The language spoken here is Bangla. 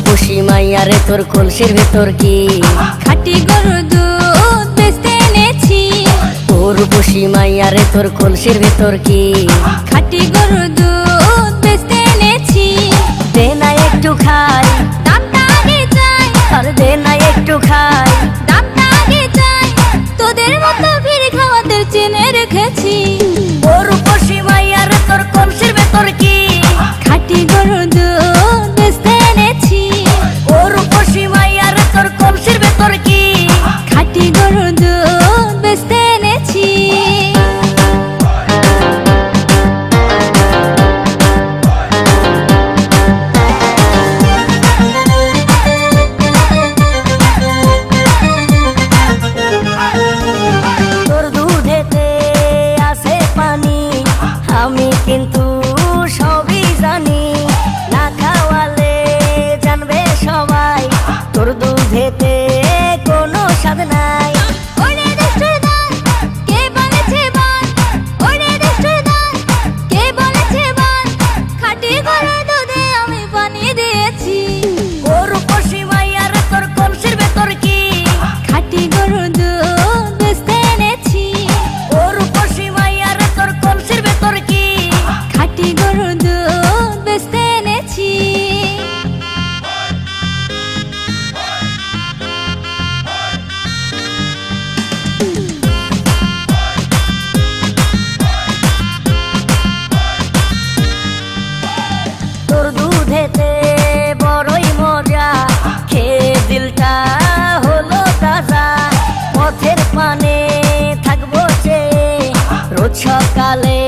মাইয়ারে তোর কলসির ভেতর কি? খাটি গরুর দুধ বেচতে এনেছি। তোর বসি মাইয়ারে তোর কলসির ভেতর কি? খাটি গরুর দুধ বেচতে এনেছি। দে না একটু খাই। দামটা আগে চাই। আর দে না একটু খাই। দামটা আগে চাই। তোদের মতো ভিড় খাওয়াতে চেনে রেখেছি। তোর বসি মাইয়ারে তোর কলসির ভেতর কি? pintu. সকালে